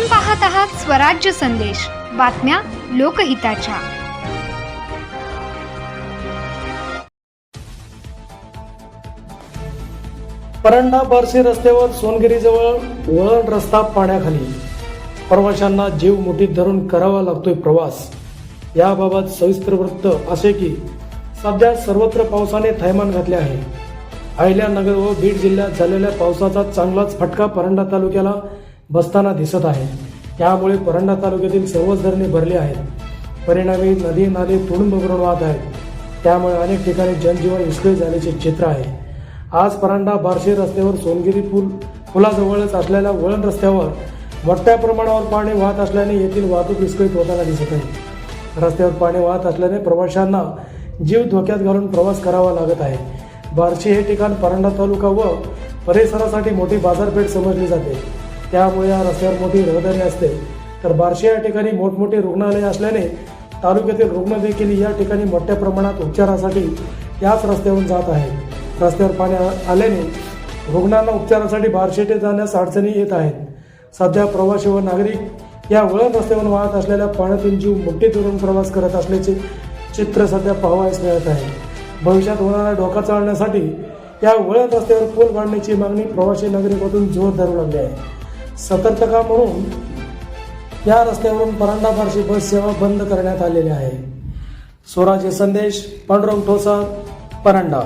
आपण पाहत आहात स्वराज्य संदेश. बातम्या लोकहिताच्या. परंडा बार्शी रस्त्यावर सोनगिरीजवळ वळण रस्ता पाण्याखाली. प्रवाशांना जीव मुठीत धरून करावा लागतोय प्रवास. याबाबत सविस्तर वृत्त असे की सध्या सर्वत्र पावसाने थैमान घातले आहे. अहिल्यानगर व बीड जिल्ह्यात झालेल्या पावसाचा चांगलाच फटका परंडा तालुक्याला बसताना दिसत आहे. त्यामुळे परंडा तालुक्यातील सर्वच धरणे भरली आहेत. परिणामी नदी नाले तुडुंब भरून वाहत आहेत. त्यामुळे अनेक ठिकाणी जनजीवन विस्कळीत झाल्याचे चित्र आहे. आज परांडा बार्शी रस्त्यावर सोनगिरी पूल पुलाजवळच असलेल्या वळण रस्त्यावर मोठ्या प्रमाणावर पाणी वाहत असल्याने येथील वाहतूक विस्कळीत होताना दिसत आहे. रस्त्यावर पाणी वाहत असल्याने प्रवाशांना जीव धोक्यात घालून प्रवास करावा लागत आहे. बार्शी हे ठिकाण परांडा तालुका व परिसरासाठी मोठी बाजारपेठ समजली जाते. त्यामुळे या रस्त्यावर मोठी रहदारी असते. तर बार्शी या ठिकाणी मोठमोठे रुग्णालय असल्याने तालुक्यातील रुग्ण देखील या ठिकाणी मोठ्या प्रमाणात उपचारासाठी याच रस्त्यावरून जात आहेत. रस्त्यावर पाणी आल्याने रुग्णांना उपचारासाठी बारशेटे जाण्यास अडचणी येत आहेत. सध्या प्रवासी व नागरिक या वळण रस्त्यावरून वाहत असलेल्या पाण्यातून जीव मोठी दुरून प्रवास करत असल्याचे चित्र सध्या पाहावयास मिळत आहे. भविष्यात होणारा धोका चालण्यासाठी या वळण रस्त्यावर पूल काढण्याची मागणी प्रवासी नागरिकातून जोर धरू लागली आहे. सतर्कता म्हणून या रस्त्यावरून परांडा फारशी बस सेवा बंद करण्यात आलेली आहे. स्वराज्य संदेश पांडुरंग ठोसा परांडा.